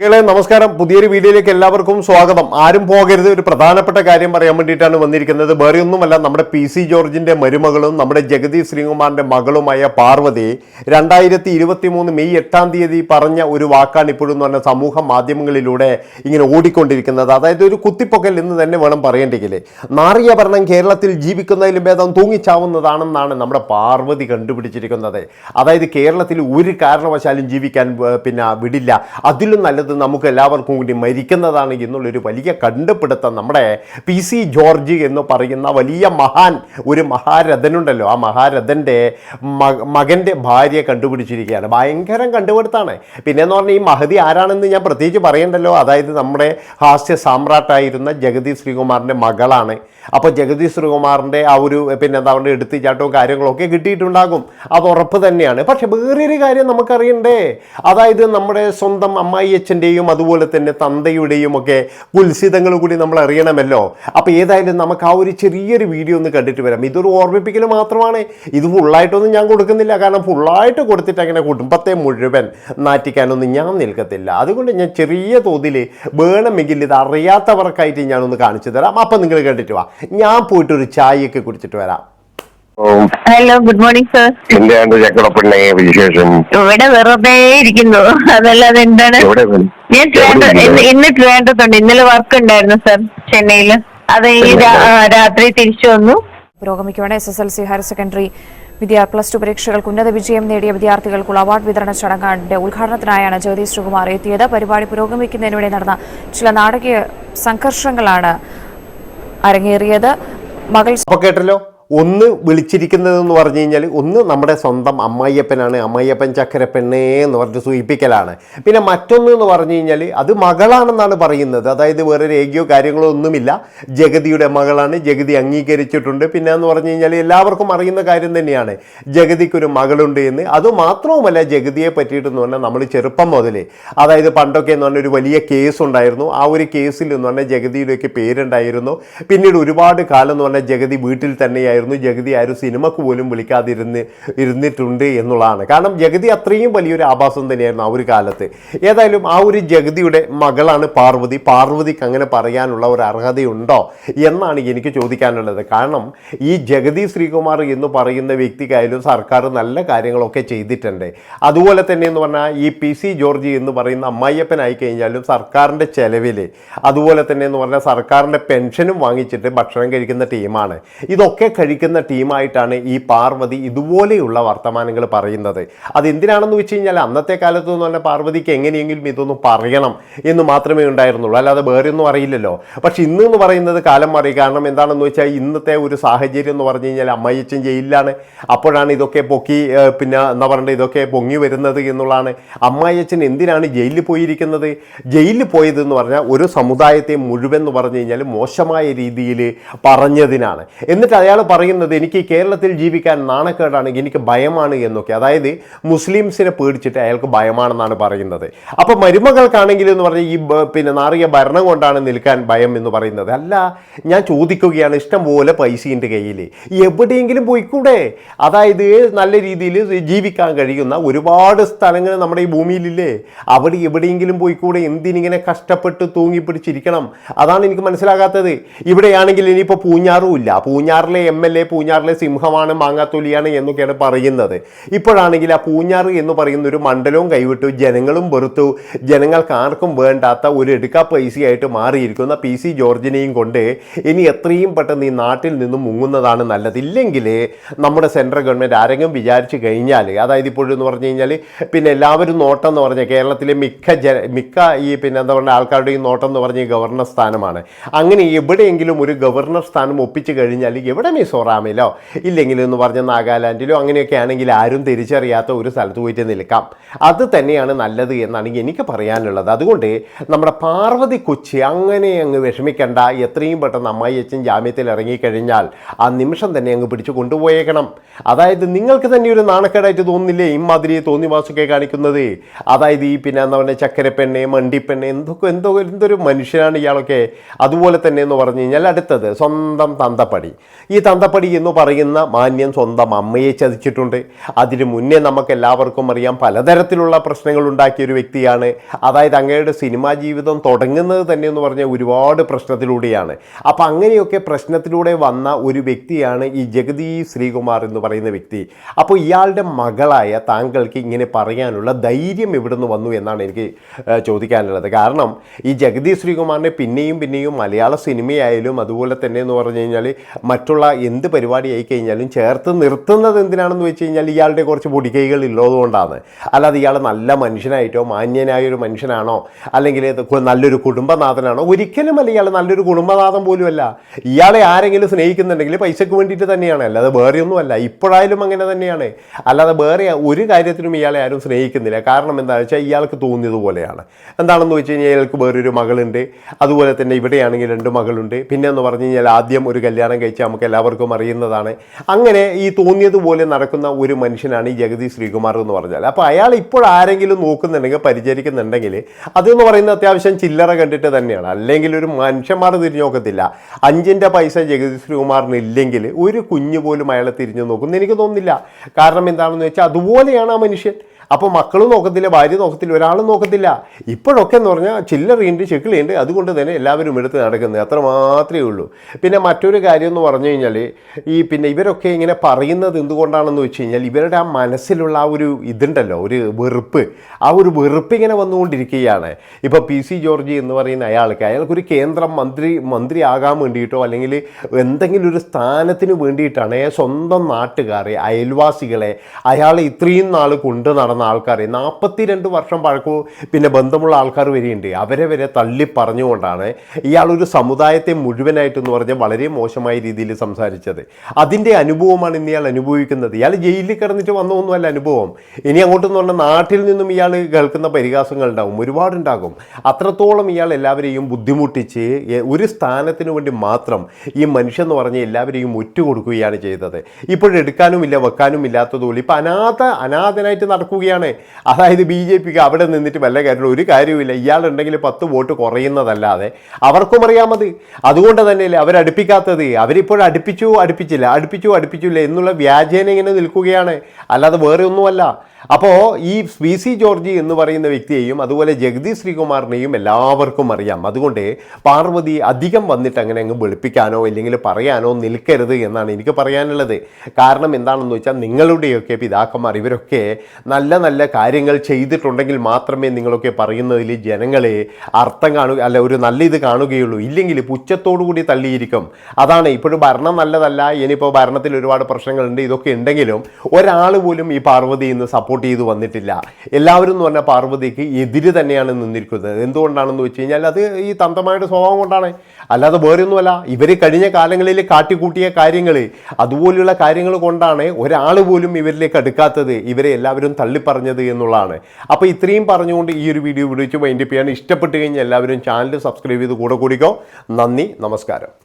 മക്കളെ നമസ്കാരം. പുതിയൊരു വീഡിയോയിലേക്ക് എല്ലാവർക്കും സ്വാഗതം. ആരും പോകരുത്. ഒരു പ്രധാനപ്പെട്ട കാര്യം പറയാൻ വേണ്ടിയിട്ടാണ് വന്നിരിക്കുന്നത്. വേറെ ഒന്നുമല്ല നമ്മുടെ പി സി ജോർജിന്റെ മരുമകളും നമ്മുടെ ജഗതി ശ്രീകുമാറിന്റെ മകളുമായ പാർവതി രണ്ടായിരത്തി ഇരുപത്തി മൂന്ന് മെയ് എട്ടാം തീയതി പറഞ്ഞ ഒരു വാക്കാണ് ഇപ്പോഴും പറഞ്ഞ സമൂഹ മാധ്യമങ്ങളിലൂടെ ഇങ്ങനെ ഓടിക്കൊണ്ടിരിക്കുന്നത്. അതായത് ഒരു കുത്തിപ്പൊക്കൽ എന്ന് തന്നെ വേണം പറയേണ്ടെങ്കിൽ. നാറിയ ഭരണം കേരളത്തിൽ ജീവിക്കുന്നതിലും ഭേദം തൂങ്ങിച്ചാവുന്നതാണെന്നാണ് നമ്മുടെ പാർവതി കണ്ടുപിടിച്ചിരിക്കുന്നത്. അതായത് കേരളത്തിൽ ഒരു കാരണവശാലും ജീവിക്കാൻ പിന്നെ വിടില്ല. അതിലും നല്ലത് നമുക്ക് എല്ലാവർക്കും കൂടി മരിക്കുന്നതാണ് എന്നുള്ളൊരു വലിയ കണ്ടുപിടുത്തം നമ്മുടെ പി സി ജോർജ് എന്ന് പറയുന്ന വലിയ മഹാൻ ഒരു മഹാരഥനുണ്ടല്ലോ. ആ മഹാരഥന്റെ മകന്റെ ഭാര്യ കണ്ടുപിടിച്ചിരിക്കുകയാണ്. ഭയങ്കരം കണ്ടുപിടുത്താണ്. പിന്നെ എന്ന് പറഞ്ഞാൽ ഈ മഹതി ആരാണെന്ന് ഞാൻ പ്രത്യേകിച്ച് പറയണ്ടല്ലോ. അതായത് നമ്മുടെ ഹാസ്യ സാമ്രാട്ടായിരുന്ന ജഗതി ശ്രീകുമാറിന്റെ മകളാണ്. അപ്പോൾ ജഗതി ശ്രീകുമാറിന്റെ ആ ഒരു പിന്നെ എന്താ പറയുക എടുത്തുചാട്ടവും കാര്യങ്ങളൊക്കെ കിട്ടിയിട്ടുണ്ടാകും. അത് ഉറപ്പ് തന്നെയാണ്. പക്ഷേ വേറൊരു കാര്യം നമുക്കറിയണ്ടേ. അതായത് നമ്മുടെ സ്വന്തം അമ്മായി അച്ഛന്റെയും അതുപോലെ തന്നെ തന്തയുടെയും ഒക്കെ കുൽസിതങ്ങൾ കൂടി നമ്മൾ അറിയണമല്ലോ. അപ്പോൾ ഏതായാലും നമുക്ക് ആ ഒരു ചെറിയൊരു വീഡിയോ ഒന്ന് കണ്ടിട്ട് വരാം. ഇതൊരു ഓർമ്മിപ്പിക്കൽ മാത്രമാണ്. ഇത് ഫുള്ളായിട്ടൊന്നും ഞാൻ കൊടുക്കുന്നില്ല. കാരണം ഫുള്ളായിട്ട് കൊടുത്തിട്ട് അങ്ങനെ കുടുംബത്തെ മുഴുവൻ നാറ്റിക്കാനൊന്നും ഞാൻ നിൽക്കത്തില്ല. അതുകൊണ്ട് ഞാൻ ചെറിയ തോതിൽ വേണമെങ്കിൽ ഇത് അറിയാത്തവർക്കായിട്ട് ഞാനൊന്ന് കാണിച്ചു തരാം. അപ്പം നിങ്ങൾ കണ്ടിട്ട് വാ. ഞാൻ പോയിട്ടൊരു ചായയൊക്കെ കുടിച്ചിട്ട് വരാം. Hello good morning sir. എന്താണ് ചക്കടപ്പെണ്ണെ വിശേഷം? ഇവിടെ വെറുതെ ഇരിക്കുന്നു. അതല്ലാതെ എന്താണ്? ഞാൻ ട്രിവാൻഡ്രം ഇന്ന് ട്രിവാൻഡ്രത്തുണ്ട്. ഇന്നലെ വർക്ക് ഉണ്ടായിരുന്നു സർ ചെന്നൈയിൽ അത് ഈ രാത്രി തിരിച്ചു വന്നു. പുരോഗമിക്കുകയാണ് S S L C higher secondary വിദ്യാ പ്ലസ് ടു പരീക്ഷകൾക്ക് ഉന്നത വിജയം നേടിയ വിദ്യാർത്ഥികൾക്കുള്ള അവാർഡ് വിതരണ ചടങ്ങിന്റെ ഉദ്ഘാടനത്തിനായാണ് ജ്യോതിഷ് ശ്രീകുമാർ എത്തിയത്. പരിപാടി പുരോഗമിക്കുന്നതിനിടെ നടന്ന ചില നാടകീയ സംഘർഷങ്ങളാണ് അരങ്ങേറിയത്. മകൾ കേട്ടല്ലോ? ഒന്ന് വിളിച്ചിരിക്കുന്നതെന്ന് പറഞ്ഞു കഴിഞ്ഞാൽ ഒന്ന് നമ്മുടെ സ്വന്തം അമ്മായിയപ്പനാണ്. അമ്മായിയപ്പൻ ചക്കരപ്പെണ്ണേ എന്ന് പറഞ്ഞ് സൂചിപ്പിക്കലാണ്. പിന്നെ മറ്റൊന്ന് എന്ന് പറഞ്ഞു കഴിഞ്ഞാൽ അത് മകളാണെന്നാണ് പറയുന്നത്. അതായത് വേറെ രേഖയോ കാര്യങ്ങളോ ഒന്നുമില്ല. ജഗതിയുടെ മകളാണ്. ജഗതി അംഗീകരിച്ചിട്ടുണ്ട്. പിന്നെ എന്ന് പറഞ്ഞു കഴിഞ്ഞാൽ എല്ലാവർക്കും അറിയുന്ന കാര്യം തന്നെയാണ്. ജഗതിക്കൊരു മകളുണ്ട് എന്ന്. അതുമാത്രവുമല്ല ജഗതിയെ പറ്റിയിട്ടെന്ന് പറഞ്ഞാൽ നമ്മൾ ചെറുപ്പം മുതലേ അതായത് പണ്ടൊക്കെ എന്ന് പറഞ്ഞാൽ ഒരു വലിയ കേസ് ഉണ്ടായിരുന്നു. ആ ഒരു കേസിൽ എന്ന് പറഞ്ഞാൽ ജഗതിയുടെയൊക്കെ പേരുണ്ടായിരുന്നു. പിന്നീട് ഒരുപാട് കാലം എന്ന് പറഞ്ഞാൽ ജഗതി വീട്ടിൽ തന്നെയായിരുന്നു. ജഗതി ആരും സിനിമക്ക് പോലും വിളിക്കാതിരുന്ന് ഇരുന്നിട്ടുണ്ട് എന്നുള്ളതാണ്. കാരണം ജഗതി അത്രയും വലിയൊരു ആഭാസം തന്നെയായിരുന്നു ആ ഒരു കാലത്ത്. ഏതായാലും ആ ഒരു ജഗതിയുടെ മകളാണ് പാർവതി. പാർവതിക്ക് അങ്ങനെ പറയാനുള്ള ഒരു അർഹതയുണ്ടോ എന്നാണ് എനിക്ക് ചോദിക്കാനുള്ളത്. കാരണം ഈ ജഗതി ശ്രീകുമാർ എന്ന് പറയുന്ന വ്യക്തിക്കായാലും സർക്കാർ നല്ല കാര്യങ്ങളൊക്കെ ചെയ്തിട്ടുണ്ട്. അതുപോലെ തന്നെ എന്ന് പറഞ്ഞാൽ ഈ പി സി ജോർജ് എന്ന് പറയുന്ന അമ്മായിയപ്പനായി കഴിഞ്ഞാലും സർക്കാരിന്റെ ചെലവിൽ അതുപോലെ തന്നെ എന്ന് പറഞ്ഞാൽ സർക്കാരിന്റെ പെൻഷനും വാങ്ങിച്ചിട്ട് ഭക്ഷണം കഴിക്കുന്ന ടീമാണ്. ഇതൊക്കെ കഴിക്കുന്ന ടീമായിട്ടാണ് ഈ പാർവതി ഇതുപോലെയുള്ള വർത്തമാനങ്ങൾ പറയുന്നത്. അതെന്തിനാണെന്ന് വെച്ച് കഴിഞ്ഞാൽ അന്നത്തെ കാലത്ത് എന്ന് പാർവതിക്ക് എങ്ങനെയെങ്കിലും ഇതൊന്നും പറയണം എന്ന് മാത്രമേ ഉണ്ടായിരുന്നുള്ളൂ. അല്ലാതെ വേറെ ഒന്നും അറിയില്ലല്ലോ. പക്ഷെ ഇന്ന് എന്ന് പറയുന്നത് കാലം മാറി. കാരണം എന്താണെന്ന് വെച്ചാൽ ഇന്നത്തെ ഒരു സാഹചര്യം എന്ന് പറഞ്ഞു കഴിഞ്ഞാൽ അമ്മയച്ചൻ ജയിലിലാണ്. അപ്പോഴാണ് ഇതൊക്കെ പൊക്കി പിന്നെ എന്താ പറയണ്ടത് ഇതൊക്കെ പൊങ്ങി വരുന്നത് എന്നുള്ളതാണ്. അമ്മായിയച്ഛൻ എന്തിനാണ് ജയിലിൽ പോയിരിക്കുന്നത്? ജയിലിൽ പോയതെന്ന് പറഞ്ഞാൽ ഒരു സമുദായത്തെ മുഴുവൻ എന്ന് പറഞ്ഞു കഴിഞ്ഞാൽ മോശമായ രീതിയിൽ പറഞ്ഞതിനാണ്. എന്നിട്ട് അയാൾ പറയുന്നത് എനിക്ക് കേരളത്തിൽ ജീവിക്കാൻ നാണക്കേടാണ് എനിക്ക് ഭയമാണ് എന്നൊക്കെ. അതായത് മുസ്ലിംസിനെ പേടിച്ചിട്ട് അയാൾക്ക് ഭയമാണെന്നാണ് പറയുന്നത്. അപ്പോൾ മരുമകൾക്കാണെങ്കിൽ എന്ന് പറഞ്ഞാൽ ഈ പിന്നെ നാറിയ ഭരണം കൊണ്ടാണ് നിൽക്കാൻ ഭയം എന്ന് പറയുന്നത്. അല്ല ഞാൻ ചോദിക്കുകയാണ് ഇഷ്ടം പോലെ പൈസയുടെ കയ്യിൽ എവിടെയെങ്കിലും പോയിക്കൂടെ? അതായത് നല്ല രീതിയിൽ ജീവിക്കാൻ കഴിയുന്ന ഒരുപാട് സ്ഥലങ്ങൾ നമ്മുടെ ഈ ഭൂമിയിലില്ലേ? അവിടെ എവിടെയെങ്കിലും പോയിക്കൂടെ? എന്തിനിങ്ങനെ കഷ്ടപ്പെട്ട് തൂങ്ങിപ്പിടിച്ചിരിക്കണം അതാണ് എനിക്ക് മനസ്സിലാകാത്തത്. ഇവിടെയാണെങ്കിൽ ഇനിയിപ്പോൾ പൂഞ്ഞാറും ഇല്ല. പൂഞ്ഞാറിലെ എം എൽ എ പൂഞ്ഞാറിലെ സിംഹമാണ് മാങ്ങാത്തൊലിയാണ് എന്നൊക്കെയാണ് പറയുന്നത്. ഇപ്പോഴാണെങ്കിൽ ആ പൂഞ്ഞാർ എന്ന് പറയുന്ന ഒരു മണ്ഡലവും കൈവിട്ടു ജനങ്ങളും വെറുത്തു. ജനങ്ങൾക്ക് ആർക്കും വേണ്ടാത്ത ഒരു എടുക്കാ പൈസയായിട്ട് മാറിയിരിക്കുന്ന പി സി ജോർജിനെയും കൊണ്ട് ഇനി എത്രയും പെട്ടെന്ന് ഈ നാട്ടിൽ നിന്നും മുങ്ങുന്നതാണ് നല്ലത്. ഇല്ലെങ്കിൽ നമ്മുടെ സെൻട്രൽ ഗവൺമെന്റ് ആരെങ്കിലും വിചാരിച്ചു കഴിഞ്ഞാൽ അതായത് ഇപ്പോഴെന്ന് പറഞ്ഞു കഴിഞ്ഞാൽ പിന്നെ എല്ലാവരും നോട്ടം എന്ന് പറഞ്ഞാൽ കേരളത്തിലെ മിക്ക ജ മിക്ക ഈ പിന്നെ എന്താ പറയുക ആൾക്കാരുടെയും നോട്ടം എന്ന് പറഞ്ഞ ഗവർണർ സ്ഥാനമാണ്. അങ്ങനെ എവിടെയെങ്കിലും ഒരു ഗവർണർ സ്ഥാനം ഒപ്പിച്ച് കഴിഞ്ഞാൽ എവിടെ മിസോറാമിലോ? ഇല്ലെങ്കിൽ എന്ന് പറഞ്ഞ നാഗാലാൻഡിലോ അങ്ങനെയൊക്കെ ആണെങ്കിൽ ആരും തിരിച്ചറിയാത്ത ഒരു സ്ഥലത്ത് പോയിട്ട് നിൽക്കാം. അത് തന്നെയാണ് നല്ലത് എന്നാണ് എനിക്ക് പറയാനുള്ളത്. അതുകൊണ്ട് നമ്മുടെ പാർവതി കൊച്ചി അങ്ങനെ അങ്ങ് വിഷമിക്കേണ്ട. എത്രയും പെട്ടെന്ന് അമ്മായി അച്ഛൻ ജാമ്യത്തിൽ ഇറങ്ങിക്കഴിഞ്ഞാൽ ആ നിമിഷം തന്നെ അങ്ങ് പിടിച്ചു കൊണ്ടുപോയേക്കണം. അതായത് നിങ്ങൾക്ക് തന്നെ ഒരു നാണക്കേടായിട്ട് തോന്നുന്നില്ലേ ഇമാതിരി തോന്നിവാസൊക്കെ കാണിക്കുന്നത്? അതായത് ഈ പിന്നെ എന്താ പറയുക ചക്കരപ്പെണ്ണെ മണ്ടിപ്പെണ്ണെ എന്തൊക്കെ എന്തോ എന്തൊരു മനുഷ്യനാണ് ഇയാളൊക്കെ. അതുപോലെ തന്നെ എന്ന് പറഞ്ഞു കഴിഞ്ഞാൽ അടുത്തത് സ്വന്തം തന്തപ്പടി. ഈ ശാന്തപ്പടി എന്ന് പറയുന്ന മാന്യം സ്വന്തം അമ്മയെ ചതിച്ചിട്ടുണ്ട്. അതിന് മുന്നേ നമുക്ക് എല്ലാവർക്കും അറിയാം പലതരത്തിലുള്ള പ്രശ്നങ്ങൾ ഉണ്ടാക്കിയ ഒരു വ്യക്തിയാണ്. അതായത് അങ്ങയുടെ സിനിമാ ജീവിതം തുടങ്ങുന്നത് തന്നെ എന്ന് പറഞ്ഞാൽ ഒരുപാട് പ്രശ്നത്തിലൂടെയാണ്. അപ്പം അങ്ങനെയൊക്കെ പ്രശ്നത്തിലൂടെ വന്ന ഒരു വ്യക്തിയാണ് ഈ ജഗതി ശ്രീകുമാർ എന്ന് പറയുന്ന വ്യക്തി. അപ്പോൾ ഇയാളുടെ മകളായ താങ്കൾക്ക് ഇങ്ങനെ പറയാനുള്ള ധൈര്യം ഇവിടുന്ന് വന്നു എന്നാണ് എനിക്ക് ചോദിക്കാനുള്ളത്. കാരണം ഈ ജഗതി ശ്രീകുമാറിനെ പിന്നെയും പിന്നെയും മലയാള സിനിമയായാലും അതുപോലെ തന്നെ എന്ന് പറഞ്ഞു കഴിഞ്ഞാൽ മറ്റുള്ള എന്ത് പരിപാടി ആയി കഴിഞ്ഞാലും ചേർത്ത് നിർത്തുന്നത് എന്തിനാണെന്ന് വെച്ച് കഴിഞ്ഞാൽ ഇയാളുടെ കുറച്ച് പൊടിക്കൈകൾ ഉള്ളതുകൊണ്ടാണ് അല്ലാതെ ഇയാൾ നല്ല മനുഷ്യനായിട്ടോ മാന്യനായ ഒരു മനുഷ്യനാണോ അല്ലെങ്കിൽ നല്ലൊരു കുടുംബനാഥനാണോ ഒരിക്കലും അല്ല ഇയാൾ നല്ലൊരു കുടുംബനാഥൻ പോലുമല്ല. ഇയാളെ ആരെങ്കിലും സ്നേഹിക്കുന്നുണ്ടെങ്കിൽ പൈസയ്ക്ക് വേണ്ടിയിട്ട് തന്നെയാണ്. അല്ലാതെ വേറെ ഒന്നുമല്ല ഇപ്പോഴായാലും അങ്ങനെ തന്നെയാണ്. അല്ലാതെ വേറെ ഒരു കാര്യത്തിനും ഇയാളെ ആരും സ്നേഹിക്കുന്നില്ല. കാരണം എന്താണെന്ന് വെച്ചാൽ ഇയാൾക്ക് തോന്നിയതുപോലെയാണ് എന്താണെന്ന് വെച്ച് കഴിഞ്ഞാൽ ഇയാൾക്ക് വേറൊരു മകളുണ്ട്. അതുപോലെ തന്നെ ഇവിടെയാണെങ്കിൽ രണ്ട് മകളുണ്ട്. പിന്നെ എന്ന് പറഞ്ഞു കഴിഞ്ഞാൽ ആദ്യം ഒരു കല്യാണം കഴിച്ചാൽ നമുക്ക് എല്ലാവർക്കും അറിയുന്നതാണ്. അങ്ങനെ ഈ തോന്നിയതുപോലെ നടക്കുന്ന ഒരു മനുഷ്യനാണ് ഈ ജഗതി ശ്രീകുമാർ എന്ന് പറഞ്ഞാൽ. അപ്പോൾ അയാൾ ഇപ്പോൾ ആരെങ്കിലും നോക്കുന്നുണ്ടെങ്കിൽ പരിചരിക്കുന്നുണ്ടെങ്കിൽ അതെന്ന് പറയുന്നത് അത്യാവശ്യം ചില്ലറ കണ്ടിട്ട് തന്നെയാണ്. അല്ലെങ്കിൽ ഒരു മനുഷ്യന്മാർ തിരിഞ്ഞു നോക്കത്തില്ല. അഞ്ചിന്റെ പൈസ ജഗതി ശ്രീകുമാറിന് ഇല്ലെങ്കിൽ ഒരു കുഞ്ഞു പോലും അയാളെ തിരിഞ്ഞു നോക്കുന്നു. എനിക്ക് തോന്നുന്നില്ല. കാരണം എന്താണെന്ന് വെച്ചാൽ അതുപോലെയാണ് ആ മനുഷ്യൻ. അപ്പോൾ മക്കളും നോക്കത്തില്ല ഭാര്യ നോക്കത്തില്ല ഒരാളും നോക്കത്തില്ല. ഇപ്പോഴൊക്കെ എന്ന് പറഞ്ഞാൽ ചില്ലറിയുണ്ട് ചെക്കിളിയുണ്ട് അതുകൊണ്ട് തന്നെ എല്ലാവരും എടുത്ത് നടക്കുന്നത് അത്ര മാത്രമേ ഉള്ളൂ. പിന്നെ മറ്റൊരു കാര്യം എന്ന് പറഞ്ഞു കഴിഞ്ഞാൽ ഈ പിന്നെ ഇവരൊക്കെ ഇങ്ങനെ പറയുന്നത് എന്തുകൊണ്ടാണെന്ന് വെച്ച് കഴിഞ്ഞാൽ ഇവരുടെ ആ മനസ്സിലുള്ള ആ ഒരു ഇതുണ്ടല്ലോ ഒരു വെറുപ്പ്. ആ ഒരു വെറുപ്പ് ഇങ്ങനെ വന്നുകൊണ്ടിരിക്കുകയാണ്. ഇപ്പോൾ പി സി ജോർജി എന്ന് പറയുന്ന അയാൾക്ക് അയാൾക്കൊരു കേന്ദ്ര മന്ത്രി മന്ത്രി ആകാൻ വേണ്ടിയിട്ടോ അല്ലെങ്കിൽ എന്തെങ്കിലും ഒരു സ്ഥാനത്തിന് വേണ്ടിയിട്ടാണ് സ്വന്തം നാട്ടുകാരെ അയൽവാസികളെ അയാൾ ഇത്രയും നാൾ കൊണ്ടു നടന്ന ആൾക്കാരെ നാൽപ്പത്തിരണ്ട് വർഷം പഴക്കവും പിന്നെ ബന്ധമുള്ള ആൾക്കാർ വരെയുണ്ട്. അവരെ വരെ തള്ളി പറഞ്ഞുകൊണ്ടാണ് ഇയാളൊരു സമുദായത്തെ മുഴുവനായിട്ടെന്ന് പറഞ്ഞാൽ വളരെ മോശമായ രീതിയിൽ സംസാരിച്ചത്. അതിന്റെ അനുഭവമാണ് ഇന്ന് ഇയാൾ അനുഭവിക്കുന്നത്. ഇയാൾ ജയിലിൽ കിടന്നിട്ട് വന്നതൊന്നുമല്ല അനുഭവം. ഇനി അങ്ങോട്ടെന്ന് പറഞ്ഞാൽ നാട്ടിൽ നിന്നും ഇയാൾ കേൾക്കുന്ന പരിഹാസങ്ങൾ ഉണ്ടാകും ഒരുപാടുണ്ടാകും. അത്രത്തോളം ഇയാൾ എല്ലാവരെയും ബുദ്ധിമുട്ടിച്ച് ഒരു സ്ഥാനത്തിന് വേണ്ടി മാത്രം ഈ മനുഷ്യൻ എന്ന് പറഞ്ഞാൽ എല്ലാവരെയും ഒറ്റുകൊടുക്കുകയാണ് ചെയ്തത്. ഇപ്പോഴെടുക്കാനും ഇല്ല വെക്കാനും ഇല്ലാത്തതുപോലെ ഇപ്പം അനാഥ അനാഥനായിട്ട് നടക്കുകയാണ് അതായത് ബി ജെ പിക്ക് അവിടെ നിന്നിട്ട് വല്ല കാര്യമുള്ള. ഒരു കാര്യവുമില്ല. ഇയാളുണ്ടെങ്കിൽ പത്ത് വോട്ട് കുറയുന്നതല്ലാതെ അവർക്കും അറിയാമത് അതുകൊണ്ട് തന്നെയല്ലേ അവരടുപ്പിക്കാത്തത്. അവരിപ്പോൾ അടുപ്പിച്ചു അടുപ്പിച്ചില്ല. അടുപ്പിച്ചു അടുപ്പിച്ചില്ല എന്നുള്ള വ്യാജേന ഇങ്ങനെ നിൽക്കുകയാണ്. അല്ലാതെ വേറെ ഒന്നുമല്ല. അപ്പോൾ ഈ വി സി ജോർജി എന്ന് പറയുന്ന വ്യക്തിയെയും അതുപോലെ ജഗദീ ശ്രീകുമാറിനെയും എല്ലാവർക്കും അറിയാം. അതുകൊണ്ട് പാർവതി അധികം വന്നിട്ട് അങ്ങനെ അങ്ങ് വെളുപ്പിക്കാനോ ഇല്ലെങ്കിൽ പറയാനോ നിൽക്കരുത് എന്നാണ് എനിക്ക് പറയാനുള്ളത്. കാരണം എന്താണെന്ന് വെച്ചാൽ നിങ്ങളുടെയൊക്കെ പിതാക്കന്മാർ ഇവരൊക്കെ നല്ല നല്ല കാര്യങ്ങൾ ചെയ്തിട്ടുണ്ടെങ്കിൽ മാത്രമേ നിങ്ങളൊക്കെ പറയുന്നതിൽ ജനങ്ങളെ അർത്ഥം കാണുക അല്ല ഒരു നല്ല ഇത് കാണുകയുള്ളൂ. ഇല്ലെങ്കിൽ പുച്ഛത്തോടു കൂടി തള്ളിയിരിക്കും. അതാണ് ഇപ്പോഴും ഭരണം നല്ലതല്ല ഇനിയിപ്പോൾ ഭരണത്തിൽ ഒരുപാട് പ്രശ്നങ്ങളുണ്ട് ഇതൊക്കെ ഉണ്ടെങ്കിലും ഒരാൾ പോലും ഈ പാർവതി ഇന്ന് സപ്പോർട്ട് ചെയ്ത് വന്നിട്ടില്ല. എല്ലാവരും എന്ന് പറഞ്ഞാൽ പാർവതിക്ക് എതിര് തന്നെയാണ് നിന്നിരിക്കുന്നത്. എന്തുകൊണ്ടാണെന്ന് വെച്ച് കഴിഞ്ഞാൽ അത് ഈ തന്തമായിട്ട് സ്വഭാവം കൊണ്ടാണ്. അല്ലാതെ വേറൊന്നുമല്ല ഇവർ കഴിഞ്ഞ കാലങ്ങളിൽ കാട്ടിക്കൂട്ടിയ കാര്യങ്ങൾ അതുപോലെയുള്ള കാര്യങ്ങൾ കൊണ്ടാണ് ഒരാൾ പോലും ഇവരിലേക്ക് അടുക്കാത്തത് ഇവരെ എല്ലാവരും തള്ളിപ്പറഞ്ഞത് എന്നുള്ളതാണ്. അപ്പോൾ ഇത്രയും പറഞ്ഞുകൊണ്ട് ഈ ഒരു വീഡിയോ വിളിച്ച് വൈൻഡപ്പ് ചെയ്യാൻ ഇഷ്ടപ്പെട്ട് കഴിഞ്ഞാൽ എല്ലാവരും ചാനൽ സബ്സ്ക്രൈബ് ചെയ്ത് കൂടെ കൂടിക്കോ. നന്ദി നമസ്കാരം.